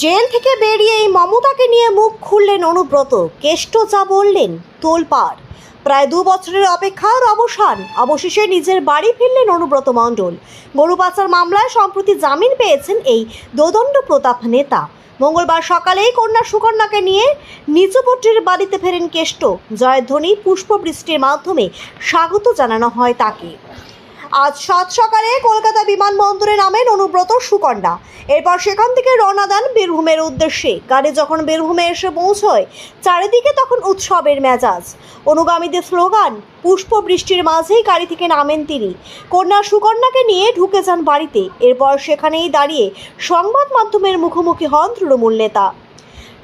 Jail থেকে বেরিয়ে এই মমতাকে নিয়ে মুখ খুললেন অনুব্রত। কেষ্ট যা বললেন, তোলপাড়। প্রায় দু বছরের অপেক্ষার অবসান। অবশেষে নিজের বাড়ি ফিরলেন অনুব্রত মণ্ডল। গরু পাচার মামলায় সম্প্রতি জামিন পেয়েছেন এই দোদণ্ড প্রতাপ নেতা। মঙ্গলবার সকালেই কন্যা সুকন্যাকে নিয়ে নিচপট্টির বাড়িতে ফেরেন কেষ্ট। জয়ধ্বনি পুষ্পবৃষ্টির মাধ্যমে স্বাগত জানানো হয় তাকে। আজ সাত সকালে কলকাতা বিমানবন্দরে নামেন অনুব্রত সুকন্যা। এরপর সেখান থেকে রওনা দেন বীরভূমের উদ্দেশ্যে। গাড়ি যখন বীরভূমে এসে পৌঁছয়, চারিদিকে তখন উৎসবের মেজাজ। অনুগামীদের স্লোগান, পুষ্প বৃষ্টির মাঝেই গাড়ি থেকে নামেন তিনি। কন্যা সুকন্যাকে নিয়ে ঢুকে যান বাড়িতে। এরপর সেখানেই দাঁড়িয়ে সংবাদ মাধ্যমের মুখোমুখি হন তৃণমূল নেতা।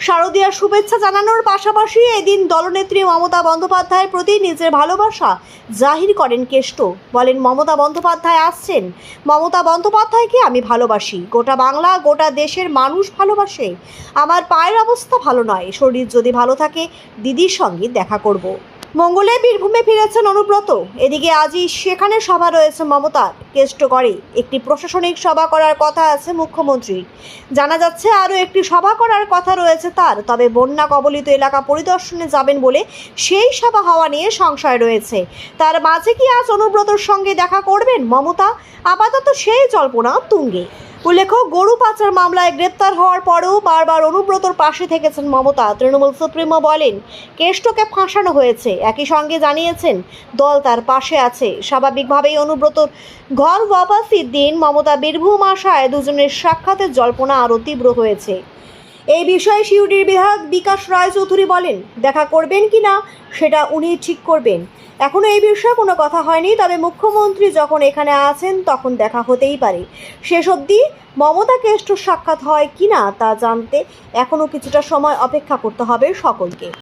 শারদীয়ার শুভেচ্ছা জানানোর পাশাপাশি এদিন দলনেত্রী মমতা বন্দ্যোপাধ্যায়ের প্রতি নিজের ভালোবাসা জাহির করেন কেষ্ট। বলেন, মমতা বন্দ্যোপাধ্যায় আসছেন। মমতা বন্দ্যোপাধ্যায়কে আমি ভালোবাসি। গোটা বাংলা, গোটা দেশের মানুষ ভালোবাসে। আমার পায়ের অবস্থা ভালো নয়। শরীর যদি ভালো থাকে, দিদির সঙ্গে দেখা করব। মঙ্গলে বীরভূমে ফিরেছেন অনুব্রত। এদিকে আজই সেখানে সভা রয়েছে মমতার। কেষ্ট করে। একটি প্রশাসনিক সভা করার কথা আছে মুখ্যমন্ত্রীর জানা যাচ্ছে আরও একটি সভা করার কথা রয়েছে তার। তবে বন্যা কবলিত এলাকা পরিদর্শনে যাবেন বলে সেই সভা হওয়া নিয়ে সংশয় রয়েছে। তার মাঝে কি আজ অনুব্রতর সঙ্গে দেখা করবেন মমতা? আপাতত সেই জল্পনা তুঙ্গে। উল্লেখ্য, গরু পাচার মামলায় গ্রেপ্তার হওয়ার পরেও বারবার অনুব্রতর পাশে থেকেছেন মমতা। তৃণমূল সুপ্রিমো বলেন, কেষ্টকে ফাঁসানো হয়েছে। একই সঙ্গে জানিয়েছেন, দল তার পাশে আছে। স্বাভাবিকভাবেই অনুব্রতর ঘর ওয়াপাসির দিন মমতা বীরভূম আশায় দুজনের সাক্ষাতের জল্পনা আরও তীব্র হয়েছে। এই বিষয়ে সিউড়ির বিধায়ক বিকাশ রায় চৌধুরী বলেন, দেখা করবেন কি না, সেটা উনি ঠিক করবেন। এখনও এই বিষয়ে কোনো কথা হয়নি, তবে মুখ্যমন্ত্রী যখন এখানে আছেন তখন দেখা হতেই পারে। শেষ অবধি মমতা কেষ্ট সাক্ষাৎ হয় কিনা তা জানতে এখনও কিছুটা সময় অপেক্ষা করতে হবে সকলকে।